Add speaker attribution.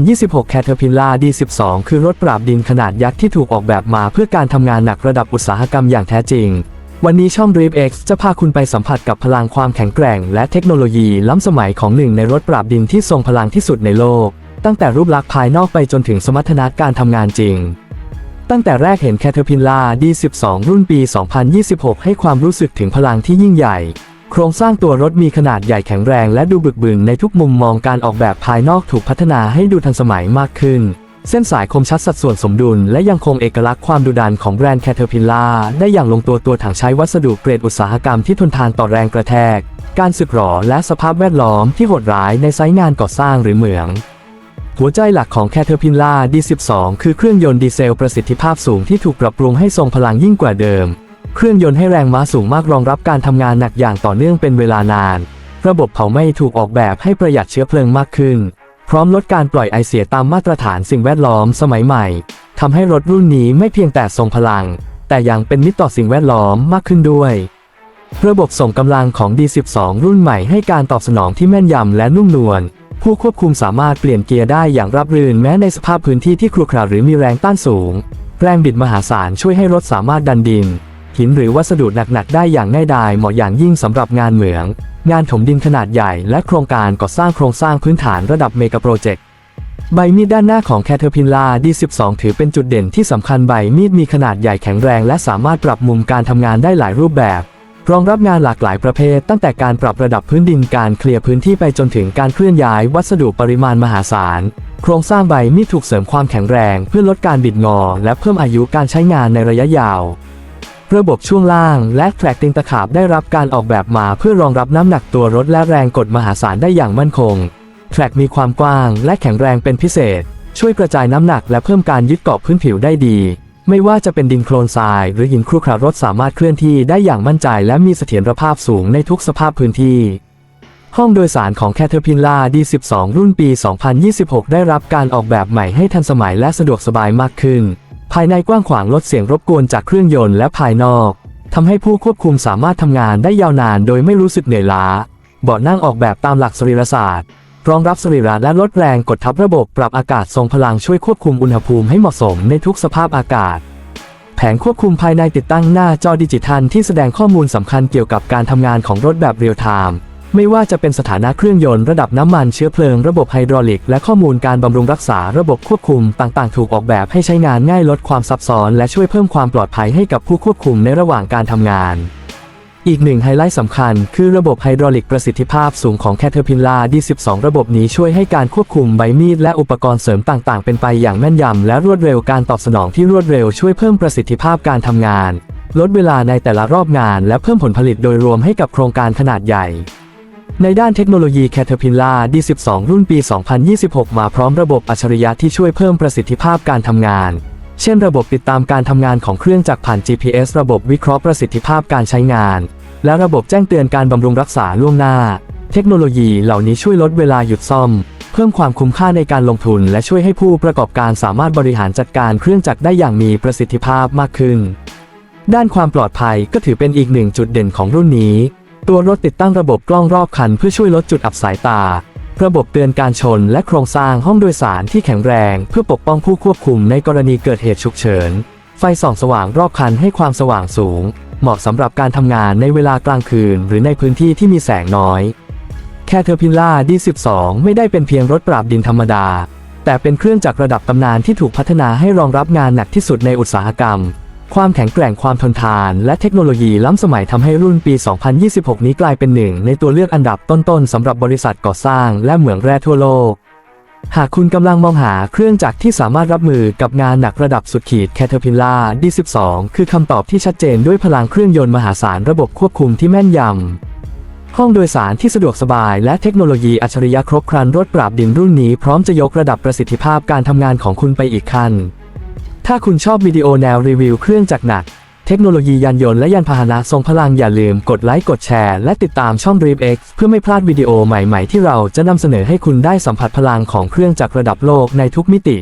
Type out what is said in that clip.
Speaker 1: 2026 Caterpillar D12 คือรถปราบดินขนาดยักษ์ที่ถูกออกแบบมาเพื่อการทำงานหนักระดับอุตสาหกรรมอย่างแท้จริง วันนี้ช่อง Drip X จะพาคุณไปสัมผัสกับพลังความแข็งแกร่ง และเทคโนโลยีล้ำสมัยของหนึ่งในรถปราบดินที่ทรงพลังที่สุดในโลก ตั้งแต่รูปลักษณ์ภายนอกไปจนถึงสมรรถนะการทำงานจริงตั้งแต่แรกเห็น Caterpillar D12 รุ่นปี 2026 ให้ความรู้สึกถึงพลังที่ยิ่งใหญ่ โครงสร้างตัวรถมีขนาดใหญ่แข็งแรงและดูบึกบึนในทุกมุมมองการออกแบบภายนอกถูกพัฒนาให้ดูทันสมัยมากขึ้น เส้นสายคมชัดสัดส่วนสมดุลและยังคงเอกลักษณ์ความดุดันของแบรนด์ Caterpillar ได้อย่างลงตัวตัวถังใช้วัสดุเกรดอุตสาหกรรมที่ทนทานต่อแรงกระแทก การสึกหรอและสภาพแวดล้อมที่โหดร้ายในไซต์งานก่อสร้างหรือเหมืองหัวใจหลักของ Caterpillar D12 คือเครื่องยนต์ดีเซลประสิทธิภาพสูงที่ถูกปรับปรุงให้ทรงพลังยิ่งกว่าเดิม เครื่องยนต์ให้แรงม้าสูงมากรองรับการทำงานหนักอย่างต่อเนื่องเป็นเวลานาน ระบบเผาไหม้ถูกออกแบบให้ประหยัดเชื้อเพลิงมากขึ้น พร้อมลดการปล่อยไอเสียตามมาตรฐานสิ่งแวดล้อมสมัยใหม่ทำให้รถรุ่นนี้ไม่เพียงแต่ทรงพลัง แต่ยังเป็นมิตรต่อสิ่งแวดล้อมมากขึ้นด้วย ระบบส่งกำลังของ D12 รุ่นใหม่ให้การตอบสนองที่แม่นยำและนุ่มนวลผู้ควบคุมสามารถเปลี่ยนเกียร์ได้อย่างราบรื่นแม้ในสภาพพื้นที่ที่ครุขระหรือมีแรงต้านสูง แรงบิดมหาศาลช่วยให้รถสามารถดันดิน หินหรือวัสดุหนักๆได้อย่างง่ายดายเหมาะอย่างยิ่งสำหรับงานเหมือง งานถมดินขนาดใหญ่และโครงการก่อสร้างโครงสร้างพื้นฐานระดับเมกะโปรเจกต์ใบมีดด้านหน้าของ Caterpillar D12 ถือเป็นจุดเด่นที่สำคัญใบมีดมีขนาดใหญ่แข็งแรงและสามารถปรับมุมการทำงานได้หลายรูปแบบ รองรับงานหลากหลายประเภท ตั้งแต่การปรับระดับพื้นดินการเคลียร์พื้นที่ไปจนถึงการเคลื่อนย้ายวัสดุปริมาณมหาศาล โครงสร้างใบมีดถูกเสริมความแข็งแรง เพื่อลดการบิดงอ และเพิ่มอายุการใช้งานในระยะยาว ระบบช่วงล่างและแทร็กติงตะขาบได้รับการออกแบบมาเพื่อรองรับน้ำหนักตัวรถและแรงกดมหาศาลได้อย่างมั่นคง แทร็กมีความกว้างและแข็งแรงเป็นพิเศษ ช่วยกระจายน้ำหนักและเพิ่มการยึดเกาะพื้นผิวได้ดี ไม่ว่าจะเป็นดินโคลนทราย หรือหินครุขระรถสามารถเคลื่อนที่ได้อย่างมั่นใจ และมีเสถียรภาพสูงในทุกสภาพพื้นที่ ห้องโดยสารของ Caterpillar D12 รุ่นปี 2026 ได้รับการออกแบบใหม่ให้ทันสมัยและสะดวกสบายมากขึ้น ภายในกว้างขวางลดเสียงรบกวนจากเครื่องยนต์และภายนอกทำให้ผู้ควบคุมสามารถทำงานได้ยาวนานโดยไม่รู้สึกเหนื่อยล้า เบาะนั่งออกแบบตามหลักสรีรศาสตร์ รองรับสรีระและลดแรงกดทับระบบปรับอากาศทรงพลังช่วยควบคุมอุณหภูมิให้เหมาะสมในทุกสภาพอากาศ แผงควบคุมภายในติดตั้งหน้าจอดิจิทัลที่แสดงข้อมูลสำคัญเกี่ยวกับการทำงานของรถแบบเรียลไทม์ ไม่ว่าจะเป็นสถานะเครื่องยนต์ระดับน้ำมันเชื้อเพลิงระบบไฮดรอลิก และข้อมูลการบำรุงรักษาระบบควบคุมต่างๆ ถูกออกแบบให้ใช้งานง่ายลดความซับซ้อน และช่วยเพิ่มความปลอดภัยให้กับผู้ควบคุมในระหว่างการทำงาน อีกหนึ่งไฮไลท์สำคัญ คือระบบไฮดรอลิกประสิทธิภาพสูงของ Caterpillar D12 ระบบนี้ช่วยให้การควบคุมใบมีดและอุปกรณ์เสริมต่างๆ เป็นไปอย่างแม่นยำและรวดเร็วการตอบสนองที่รวดเร็วช่วยเพิ่มประสิทธิภาพการทำงาน ลดเวลาในแต่ละรอบงาน และเพิ่มผลผลิตโดยรวมให้กับโครงการขนาดใหญ่ ในด้านเทคโนโลยี Caterpillar D12 รุ่นปี 2026 มาพร้อมระบบอัจฉริยะที่ช่วยเพิ่มประสิทธิภาพการทำงาน เช่นระบบติดตามการทำงานของเครื่องจักรผ่าน GPS ระบบวิเคราะห์ประสิทธิภาพการใช้งาน และระบบแจ้งเตือนการบำรุงรักษาล่วงหน้า เทคโนโลยีเหล่านี้ช่วยลดเวลาหยุดซ่อม เพิ่มความคุ้มค่าในการลงทุน และช่วยให้ผู้ประกอบการสามารถบริหารจัดการเครื่องจักรได้อย่างมีประสิทธิภาพมากขึ้น ด้านความปลอดภัยก็ถือเป็นอีกหนึ่งจุดเด่นของรุ่นนี้ ตัวรถติดตั้งระบบกล้องรอบคันเพื่อช่วยลดจุดอับสายตา ระบบเตือนการชนและโครงสร้างห้องโดยสารที่แข็งแรง เพื่อปกป้องผู้ควบคุมในกรณีเกิดเหตุฉุกเฉิน ไฟส่องสว่างรอบคันให้ความสว่างสูง เหมาะสำหรับการทำงานในเวลากลางคืน หรือในพื้นที่ที่มีแสงน้อย Caterpillar D12 ไม่ได้เป็นเพียงรถปราบดินธรรมดา แต่เป็นเครื่องจักรระดับตำนานที่ถูกพัฒนาให้รองรับงานหนักที่สุดในอุตสาหกรรม ความแข็งแกร่งความทนทาน และเทคโนโลยีล้ำสมัยทำให้รุ่นปี 2026 นี้กลายเป็นหนึ่งในตัวเลือกอันดับต้นๆสำหรับบริษัทก่อสร้างและเหมืองแร่ทั่วโลก หากคุณกำลังมองหาเครื่องจักรที่สามารถรับมือกับงานหนักระดับสุดขีด Caterpillar D12 คือคำตอบที่ชัดเจนด้วยพลังเครื่องยนต์มหาศาลระบบควบคุมที่แม่นยำห้องโดยสารที่สะดวกสบายและเทคโนโลยีอัจฉริยะครบครันรถปราบดินรุ่นนี้พร้อมจะยกระดับประสิทธิภาพการทำงานของคุณไปอีกขั้น ถ้าคุณชอบวิดีโอแนวรีวิวเครื่องจักรหนัก เทคโนโลยียานยนต์และยานพาหนะทรงพลังอย่าลืมกดไลค์กดแชร์และติดตามช่อง Dream X เพื่อไม่พลาดวิดีโอใหม่ๆ ที่เราจะนำเสนอให้คุณได้สัมผัสพลังของเครื่องจักรระดับโลกในทุกมิติ